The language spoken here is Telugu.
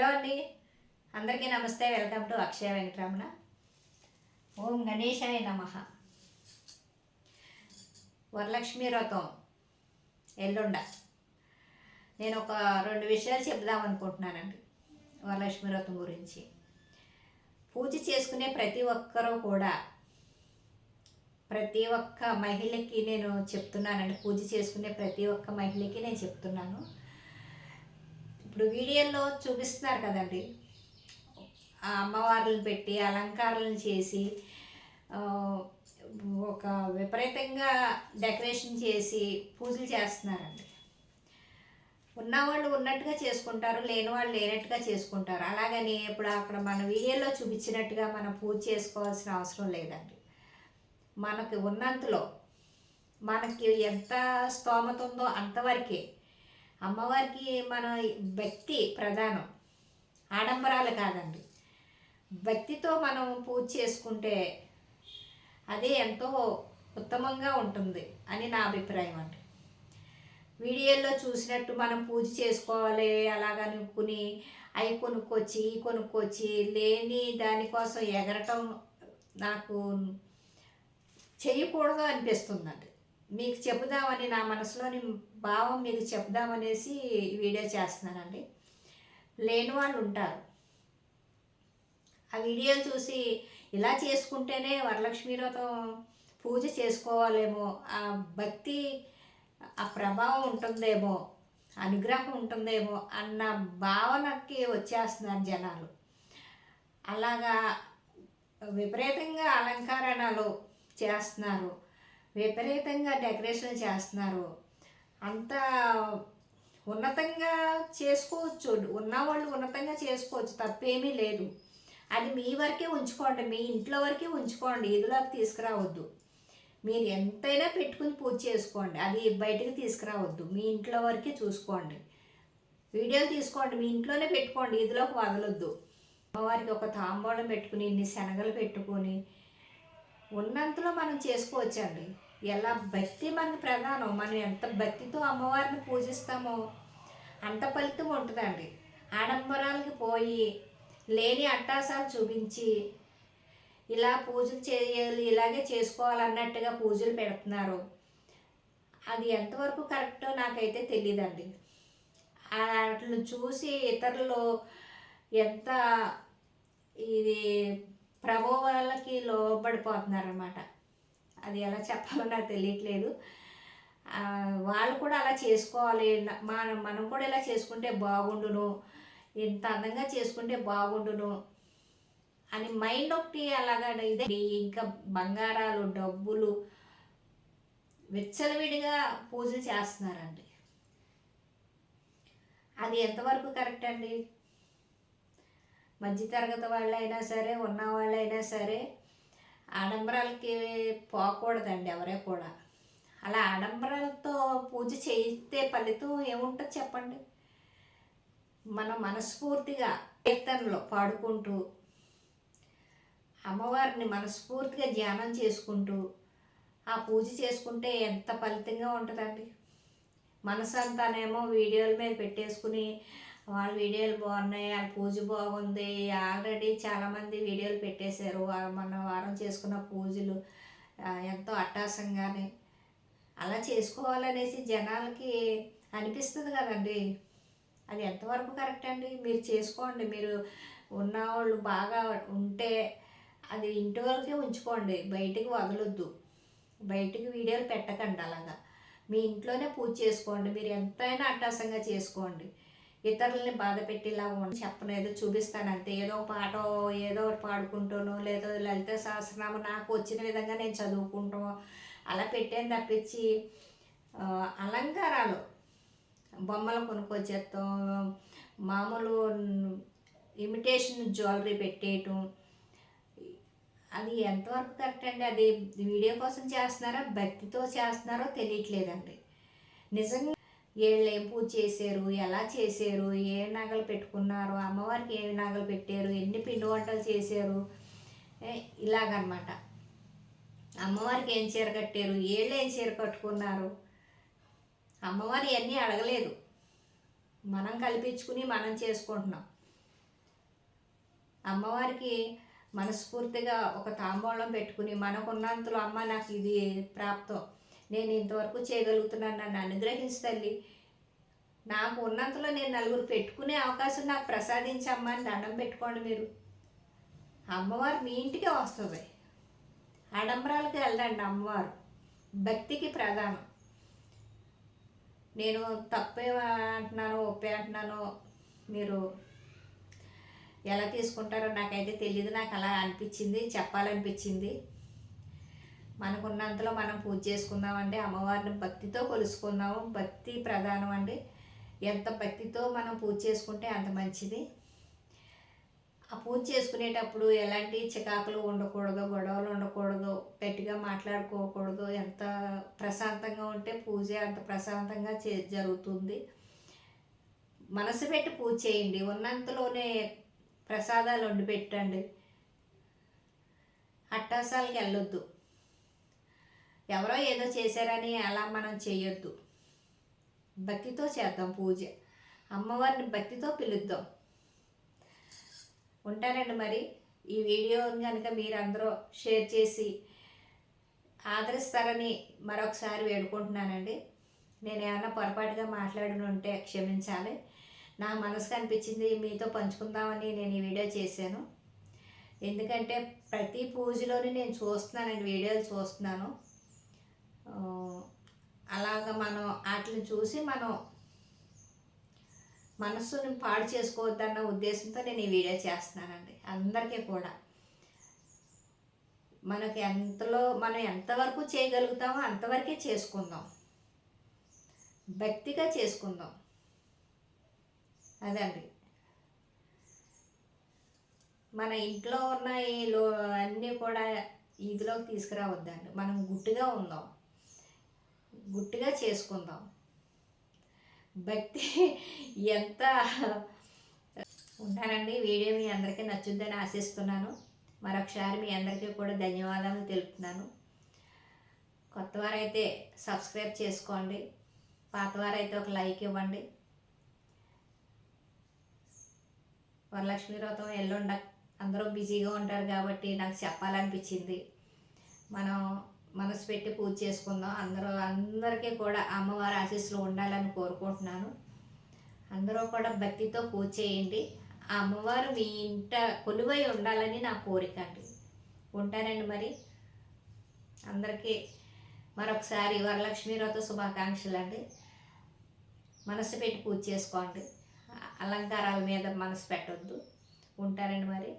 హలో అండి. అందరికీ నమస్తే. Welcome to Akshaya Venkataramana. ఓం గణేశాయ నమ. వరలక్ష్మి వ్రతం. ఎల్లుండ. నేను ఒక రెండు విషయాలు చెప్దాం అనుకుంటున్నానండి వరలక్ష్మి వ్రతం గురించి. పూజ చేసుకునే ప్రతి ఒక్కరూ కూడా ప్రతి ఒక్క మహిళకి నేను చెప్తున్నానండి పూజ చేసుకునే ప్రతి ఒక్క మహిళకి నేను చెప్తున్నాను. ఇప్పుడు వీడియోలో చూపిస్తున్నారు కదండి. ఆ అమ్మవార్లను పెట్టి అలంకారాలను చేసి ఒక విపరీతంగా డెకరేషన్ చేసి పూజలు చేస్తున్నారండి. ఉన్నవాళ్ళు ఉన్నట్టుగా చేసుకుంటారు లేని వాళ్ళు లేనట్టుగా చేసుకుంటారు. అలాగని ఇప్పుడు అక్కడ మన వీడియోలో చూపించినట్టుగా మనం పూజ చేసుకోవాల్సిన అవసరం లేదండి. మనకి ఉన్నంతలో మనకి ఎంత స్తోమత ఉందో అంతవరకే అమ్మవారికి మన భక్తి ప్రధానం. ఆడంబరాలు కాదండి. భక్తితో మనం పూజ చేసుకుంటే అదే ఎంతో ఉత్తమంగా ఉంటుంది అని నా అభిప్రాయం అండి. వీడియోలో చూసినట్టు మనం పూజ చేసుకోవాలి అలాగనుకుని అవి కొనుక్కొచ్చి కొనుక్కొచ్చి లేని దానికోసం ఎగరటం నాకు చేయకూడదు అనిపిస్తుందండి. మీకు చెబుదామని నా మనసులోని భావం మీకు చెప్దామనేసి వీడియో చేస్తున్నానండి. లేని వాళ్ళు ఉంటారు. ఆ వీడియో చూసి ఇలా చేసుకుంటేనే వరలక్ష్మి వ్రతం పూజ చేసుకోవాలేమో ఆ భక్తి ఆ ప్రభావం ఉంటుందేమో అనుగ్రహం ఉంటుందేమో అన్న భావనకి వచ్చేస్తున్నారు జనాలు. అలాగా విపరీతంగా అలంకరణలు చేస్తున్నారు. విపరీతంగా డెకరేషన్ చేస్తున్నారు. అంత ఉన్నతంగా చేసుకోవచ్చు. ఉన్నవాళ్ళు ఉన్నతంగా చేసుకోవచ్చు. తప్పేమీ లేదు. అది మీ వరకే ఉంచుకోండి. మీ ఇంట్లో వరకే ఉంచుకోండి. ఇదిలోకి తీసుకురావద్దు. మీరు ఎంతైనా పెట్టుకుని పూజ చేసుకోండి. అది బయటకు తీసుకురావద్దు. మీ ఇంట్లో వరకే చూసుకోండి. వీడియో తీసుకోండి. మీ ఇంట్లోనే పెట్టుకోండి. ఇదిలోకి వదలొద్దు. అమ్మవారికి ఒక తాంబూలం పెట్టుకుని ఇన్ని శనగలు పెట్టుకొని ఉన్నంతలో మనం చేసుకోవచ్చండి. ఎలా భక్తి మనకి ప్రధానం మనం ఎంత భక్తితో అమ్మవారిని పూజిస్తామో అంత ఫలితం ఉంటుందండి. ఆడంబరాలకి పోయి లేని అట్టాసాలు చూపించి ఇలా పూజలు చేయాలి ఇలాగే చేసుకోవాలన్నట్టుగా పూజలు పెడుతున్నారు. అది ఎంతవరకు కరెక్టో నాకైతే తెలియదండి వాటిని చూసి ఇతరులు ఎంత ఇది ప్రభావాలకి లోబడిపోతున్నారనమాట అది ఎలా చెప్పాలో నాకు తెలియట్లేదు. వాళ్ళు కూడా అలా చేసుకోవాలి. మనం మనం కూడా ఇలా చేసుకుంటే బాగుండును. ఇంత అందంగా చేసుకుంటే బాగుండును అని మైండ్ ఒకటి అలాగా ఇదే. ఇంకా బంగారాలు డబ్బులు విచ్చలవిడిగా పూజలు చేస్తున్నారండి. అది ఎంతవరకు కరెక్ట్ అండి? మధ్యతరగతి వాళ్ళైనా సరే ఉన్న వాళ్ళైనా సరే ఆడంబరాలకి పోకూడదండి ఎవరే కూడా. అలా ఆడంబరాలతో పూజ చేయిస్తే ఫలితం ఏముంటుంది చెప్పండి? మన మనస్ఫూర్తిగా కీర్తనలో పాడుకుంటూ అమ్మవారిని మనస్ఫూర్తిగా ధ్యానం చేసుకుంటూ ఆ పూజ చేసుకుంటే ఎంత ఫలితంగా ఉంటుందండి? మనసు అంతానేమో వీడియోల మీద పెట్టేసుకుని వాళ్ళ వీడియోలు బాగున్నాయి వాళ్ళ పూజ బాగుంది. ఆల్రెడీ చాలామంది వీడియోలు పెట్టేశారు. వా- మన వారం చేసుకున్న పూజలు ఎంతో అట్టాసంగానే. అలా చేసుకోవాలనేసి జనాలకి అనిపిస్తుంది కదండి. అది ఎంతవరకు కరెక్ట్ అండి? మీరు చేసుకోండి. మీరు ఉన్నవాళ్ళు బాగా ఉంటే అది ఇంటి వరకే ఉంచుకోండి. బయటికి వదలొద్దు. బయటికి వీడియోలు పెట్టకండి అలాగా. మీ ఇంట్లోనే పూజ చేసుకోండి. మీరు ఎంతైనా అట్టాసంగా చేసుకోండి. ఇతరులని బాధ పెట్టేలా ఉండి. చెప్పలేదు చూపిస్తాను అంతే ఏదో ఒక పాట ఏదో ఒకటి పాడుకుంటాను లేదో లలిత సహస్రనామ నాకు వచ్చిన విధంగా నేను చదువుకుంటాం అలా పెట్టాను తప్పించి అలంకారాలు. బొమ్మలు కొనుక్కొచ్చేస్తాం. మామూలు ఇమిటేషన్ జ్యువెలరీ పెట్టేయటం. అది ఎంతవరకు కరెక్ట్ అండి? అది వీడియో కోసం చేస్తున్నారా? భక్తితో చేస్తున్నారో తెలియట్లేదండి. నిజంగా వీళ్ళు ఏం పూజ చేశారు? ఎలా చేశారు? ఏ నగలు పెట్టుకున్నారు? అమ్మవారికి ఏ నగలు పెట్టారు? ఎన్ని పిండి వంటలు చేశారు? ఇలాగనమాట. అమ్మవారికి ఏం చీర కట్టారు? ఏళ్ళు ఏం చీర కట్టుకున్నారు? అమ్మవారి అన్నీ అడగలేదు. మనం కల్పించుకుని మనం చేసుకుంటున్నాం. అమ్మవారికి మనస్ఫూర్తిగా ఒక తాంబూలం పెట్టుకుని మనకున్నంతలో అమ్మ నాకు ఇది ప్రాప్తం. నేను ఇంతవరకు చేయగలుగుతున్నాను నన్ను అనుగ్రహించు తల్లి. నాకు ఉన్నంతలో నేను నలుగురు పెట్టుకునే అవకాశం నాకు ప్రసాదించమ్మా అని దండం పెట్టుకోండి మీరు. అమ్మవారు మీ ఇంటికే వస్తుంది. ఆడంబరాలకు వెళ్ళండి అమ్మవారు. భక్తికి ప్రధానం. నేను తప్పే అంటున్నాను ఒప్పే అంటున్నాను మీరు ఎలా తీసుకుంటారో నాకైతే తెలియదు నాకు అలా అనిపించింది చెప్పాలనిపించింది. మనకున్నంతలో మనం పూజ చేసుకుందామండి అమ్మవారిని భక్తితో కొలుసుకుందాము. భక్తి ప్రధానం అండి. ఎంత భక్తితో మనం పూజ చేసుకుంటే అంత మంచిది. ఆ పూజ చేసుకునేటప్పుడు ఎలాంటి చికాకులు ఉండకూడదు గొడవలు ఉండకూడదు గట్టిగా మాట్లాడుకోకూడదు. ఎంత ప్రశాంతంగా ఉంటే పూజ అంత ప్రశాంతంగా చే జరుగుతుంది. మనసు పెట్టి పూజ చేయండి. ఉన్నంతలోనే ప్రసాదాలు వండి పెట్టండి అట్టాసాలకి వెళ్ళొద్దు. ఎవరో ఏదో చేశారని అలా మనం చేయొద్దు. భక్తితో చేద్దాం పూజ. అమ్మవారిని భక్తితో పిలుద్దాం. ఉంటానండి మరి. ఈ వీడియోని కనుక మీరందరూ షేర్ చేసి ఆదరిస్తారని మరొకసారి వేడుకుంటున్నానండి. నేను ఏమన్నా పొరపాటుగా మాట్లాడిన ఉంటే క్షమించాలి. నా మనసుకు అనిపించింది మీతో పంచుకుందామని నేను ఈ వీడియో చేశాను. ఎందుకంటే ప్రతి పూజలోని నేను చూస్తున్నానండి వీడియోలు చూస్తున్నాను. అలాగ మనం వాటిని చూసి మనం మనస్సుని పాడు చేసుకోవద్దన్న ఉద్దేశంతో నేను ఈ వీడియో చేస్తున్నానండి. అందరికీ కూడా. మనకి ఎంతలో మనం ఎంతవరకు చేయగలుగుతామో అంతవరకే చేసుకుందాం. భక్తిగా చేసుకుందాం. అదండి. మన ఇంట్లో ఉన్న ఈ లో అన్నీ కూడా ఇదిలోకి తీసుకురావద్దండి. మనం గుట్టుగా ఉందాం. గుట్టుగా చేసుకుందాం. భక్తి ఎంత ఉంటానండి. వీడియో మీ అందరికీ నచ్చుద్దని ఆశిస్తున్నాను. మరొకసారి మీ అందరికీ కూడా ధన్యవాదాలు తెలుపుతున్నాను. కొత్తవారైతే సబ్స్క్రైబ్ చేసుకోండి. పాతవారైతే ఒక లైక్ ఇవ్వండి. వరలక్ష్మి వ్రతం ఎల్లుండ అందరూ బిజీగా ఉంటారు కాబట్టి నాకు చెప్పాలనిపించింది. మనం మనసు పెట్టి పూజ చేసుకుందాం. అందరూ అందరికీ కూడా అమ్మవారి ఆశీస్సులు ఉండాలని కోరుకుంటున్నాను. అందరూ కూడా భక్తితో పూజ చేయండి. ఆ అమ్మవారు మీ ఇంట కొలువై ఉండాలని నా కోరిక అండి. ఉంటానండి మరి. అందరికీ మరొకసారి వరలక్ష్మి వ్రత శుభాకాంక్షలు అండి మనసు పెట్టి పూజ చేసుకోండి. అలంకారాల మీద మనసు పెట్టొద్దు. ఉంటారండి మరి.